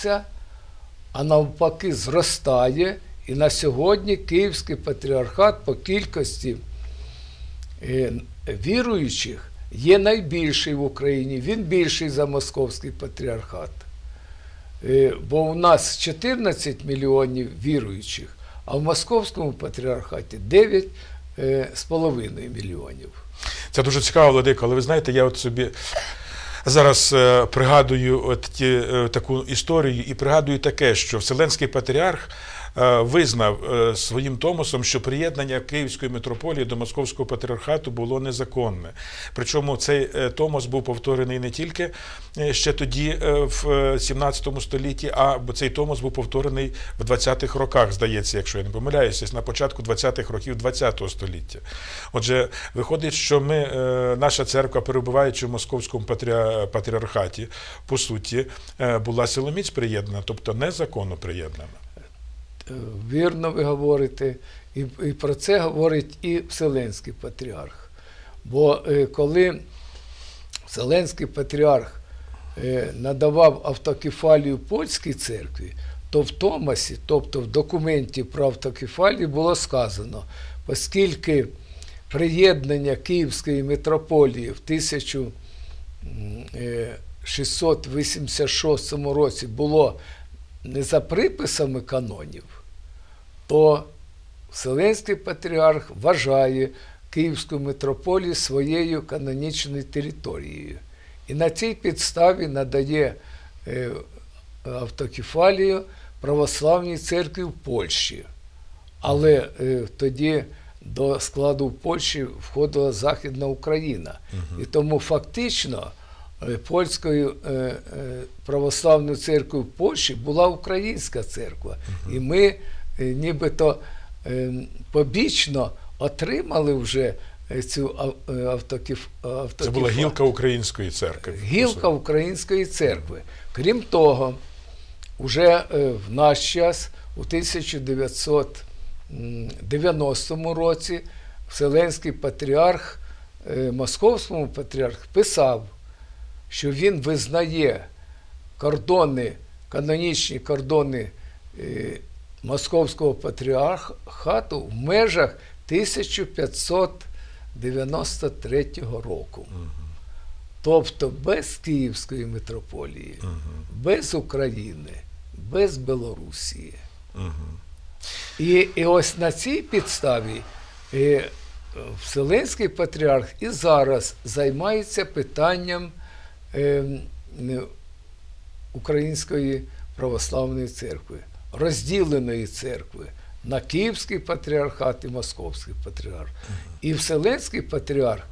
знижується, а навпаки зростає. І на сьогодні Київський патріархат по кількості е, віруючих є найбільший в Україні. Він більший за Московський патріархат. Е, Бо у нас 14 мільйонів віруючих, а в Московському патріархаті 9 е, мільйонів. Це дуже цікаво, Владико, але ви знаєте, я от собі зараз е, пригадую от ті, е, таку історію і пригадую таке, що Вселенський патріарх визнав е, своїм томосом, що приєднання Київської митрополії до Московського патріархату було незаконне. Причому цей е, томос був повторений не тільки е, ще тоді, е, в е, 17 столітті, а цей томос був повторений в 20-х роках, здається, якщо я не помиляюся, на початку 20-х років 20 століття. Отже, виходить, що ми, е, наша церква, перебуваючи в московському патріархаті, по суті, е, була силоміць приєднана, тобто незаконно приєднана. Е, Вірно ви говорите, і, і про це говорить і Вселенський патріарх. Бо е, коли Вселенський патріарх е, надавав автокефалію польській церкві, то в Томасі, тобто в документі про автокефалію, було сказано, оскільки приєднання Київської митрополії в 1686 році було не за приписами канонів, то Вселенський патріарх вважає Київську митрополію своєю канонічною територією. І на цій підставі надає е, автокефалію православній церкві в Польщі. Але е, тоді до складу Польщі входила Західна Україна. І тому фактично е, польською православною церквою в Польщі була українська церква. І ми нібито е, побічно отримали вже е, цю е, Це була гілка української церкви. Гілка української церкви. Крім того, уже е, в наш час, у 1990 році, Вселенський патріарх е, Московському патріарх писав, що він визнає кордони, канонічні кордони е, Московського патріархату в межах 1593 року. Тобто без Київської митрополії, без України, без Білорусі. І, і ось на цій підставі е, Вселенський патріарх і зараз займається питанням е, м, Української православної церкви, розділеної церкви на Київський патріархат і Московський патріарх. І Вселенський патріарх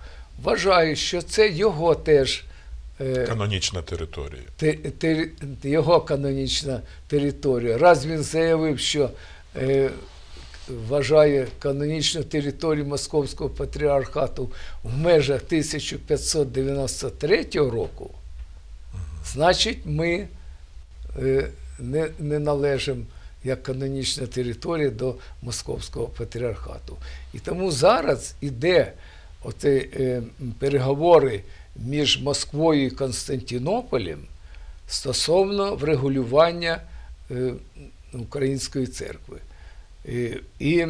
вважає, що це його теж. е, Канонічна територія. те- те- його канонічна територія. Раз він заявив, що е, вважає канонічну територію Московського патріархату в межах 1593 року, значить, ми е, не, не належимо як канонічна територія до Московського патріархату. І тому зараз іде оце, е, переговори між Москвою і Константинополем стосовно врегулювання е, Української церкви. Е, І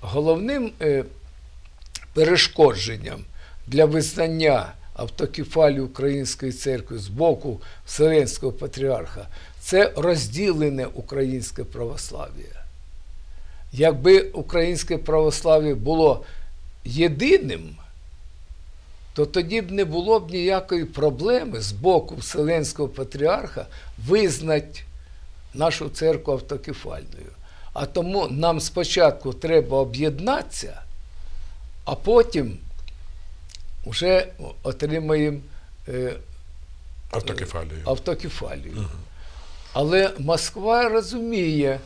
головним е, перешкодженням для визнання автокефалії Української церкви з боку Вселенського патріарха це розділене українське православ'я. Якби українське православ'я було єдиним, то тоді б не було б ніякої проблеми з боку Вселенського патріарха визнати нашу церкву автокефальною. А тому нам спочатку треба об'єднатися, а потім вже отримаємо е, Автокефалію. автокефалію. Але Москва розуміє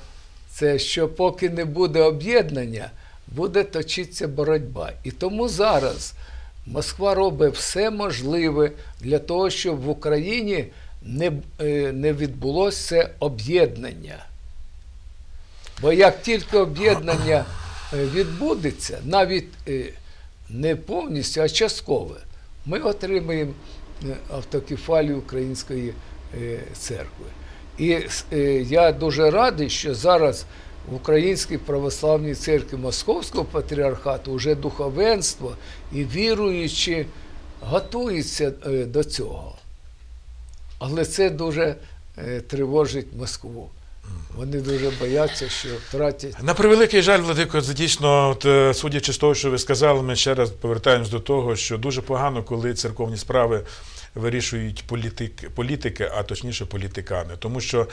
це, що поки не буде об'єднання, буде точитися боротьба. І тому зараз Москва робить все можливе для того, щоб в Україні не, е, не відбулося об'єднання. Бо як тільки об'єднання е, відбудеться, навіть е, не повністю, а часткове, ми отримаємо автокефалію Української церкви. І е, я дуже радий, що зараз в Українській православній церкві Московського патріархату вже духовенство і віруючі готуються е, до цього. Але це дуже е, тривожить Москву. Вони дуже бояться, що втратять. На превеликий жаль, Владико, дійсно, от, судячи з того, що ви сказали, ми ще раз повертаємось до того, що дуже погано, коли церковні справи вирішують політик, політики, а точніше політикани. Тому що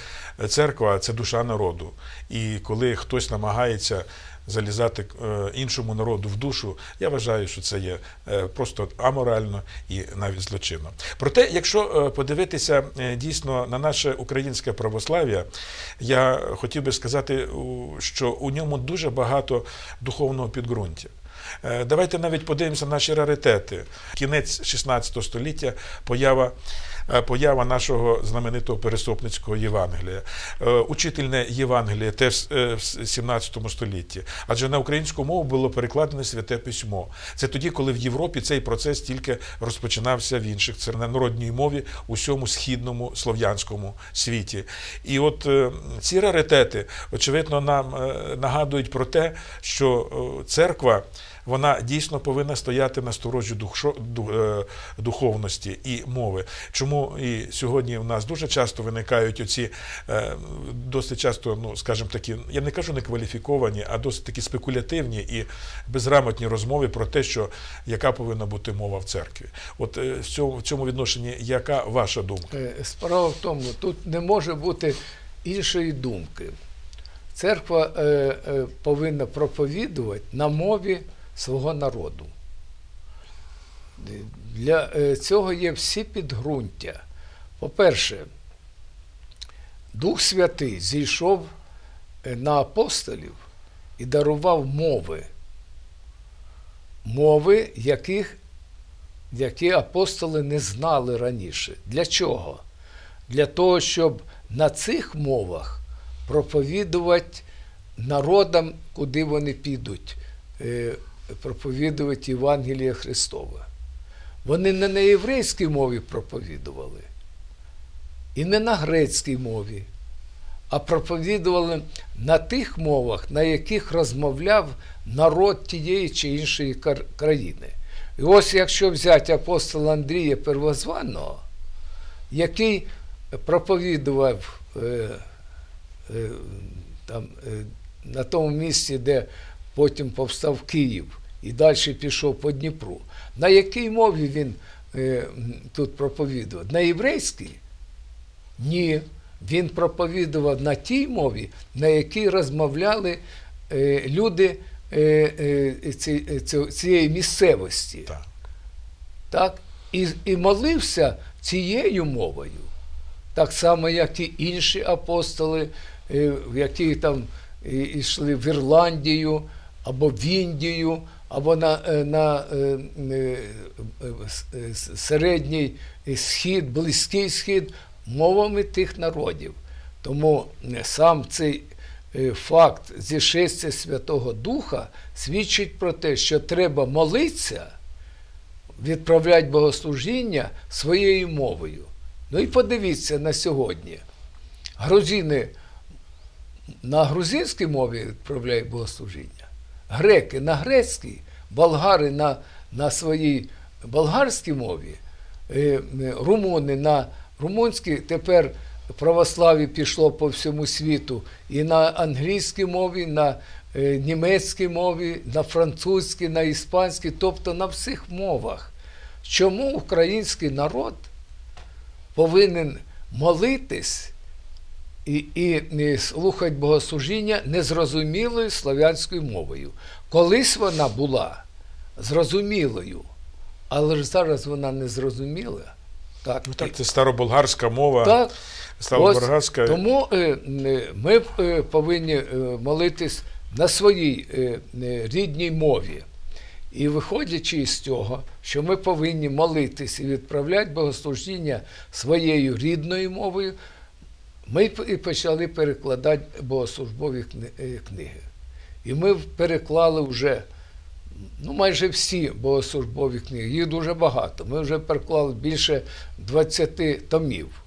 церква це душа народу. І коли хтось намагається залізати е, іншому народу в душу, я вважаю, що це є е, просто аморально і навіть злочинно. Проте, якщо е, подивитися дійсно на наше українське православ'я, я хотів би сказати, що у ньому дуже багато духовного підґрунтя. Е, Давайте навіть подивимося наші раритети. Кінець 16 століття, поява, е, поява нашого знаменитого пересопницького Євангелія. Е, Учительне Євангеліє теж в 17 столітті. Адже на українську мову було перекладене святе письмо. Це тоді, коли в Європі цей процес тільки розпочинався в інших це на народній мові у всьому східному слов'янському світі. І от ці раритети, очевидно, нам нагадують про те, що церква вона дійсно повинна стояти на сторожі е, духовності і мови. Чому і сьогодні в нас дуже часто виникають оці е, досить часто, ну скажімо такі, я не кажу некваліфіковані, а досить такі спекулятивні і безграмотні розмови про те, що яка повинна бути мова в церкві. От е, в цьому, відношенні яка ваша думка? Справа в тому, тут не може бути іншої думки. Церква е, е, повинна проповідувати на мові свого народу. Для е, цього є всі підґрунтя. По-перше, Дух Святий зійшов е, на апостолів і дарував мови. Мови, яких які апостоли не знали раніше. Для чого? Для того, щоб на цих мовах проповідувати народам, куди вони підуть, е, проповідувати Євангеліє Христове. Вони не на єврейській мові проповідували, і не на грецькій мові, а проповідували на тих мовах, на яких розмовляв народ тієї чи іншої країни. І ось якщо взяти апостола Андрія Первозваного, який проповідував е, е, там, е, на тому місці, де потім повстав Київ, і далі пішов по Дніпру. На якій мові він е, тут проповідував? На єврейській? Ні. Він проповідував на тій мові, на якій розмовляли е, люди е, е, ці- е, цієї місцевості. Так. Так? І, і молився цією мовою. Так само, як і інші апостоли, е, які там йшли в Ірландію, або в Індію, або на, е, на е, е, середній схід, близький схід мовами тих народів. Тому сам цей факт зішестя Святого Духа свідчить про те, що треба молитися відправляти богослужіння своєю мовою. Ну і подивіться на сьогодні. Грузини на грузинській мові відправляють богослужіння, греки на грецькій, болгари на, на своїй болгарській мові, е, е, румуни на румунській, тепер православ'я пішло по всьому світу і на англійській мові, на е, німецькій мові, на французькій, на іспанській, тобто на всіх мовах. Чому український народ повинен молитись і, і, слухати богослужіння незрозумілою слов'янською мовою? Колись вона була зрозумілою, але ж зараз вона не зрозуміла. Так, Ну так, це староболгарська мова. так. Староболгарська. Ось, тому е, ми е, повинні е, молитись на своїй е, е, рідній мові. І виходячи із цього, що ми повинні молитись і відправляти богослужіння своєю рідною мовою, ми почали перекладати богослужбові е, книги. І ми переклали вже ну, майже всі богослужбові книги. Їх дуже багато. Ми вже переклали більше 20 томів.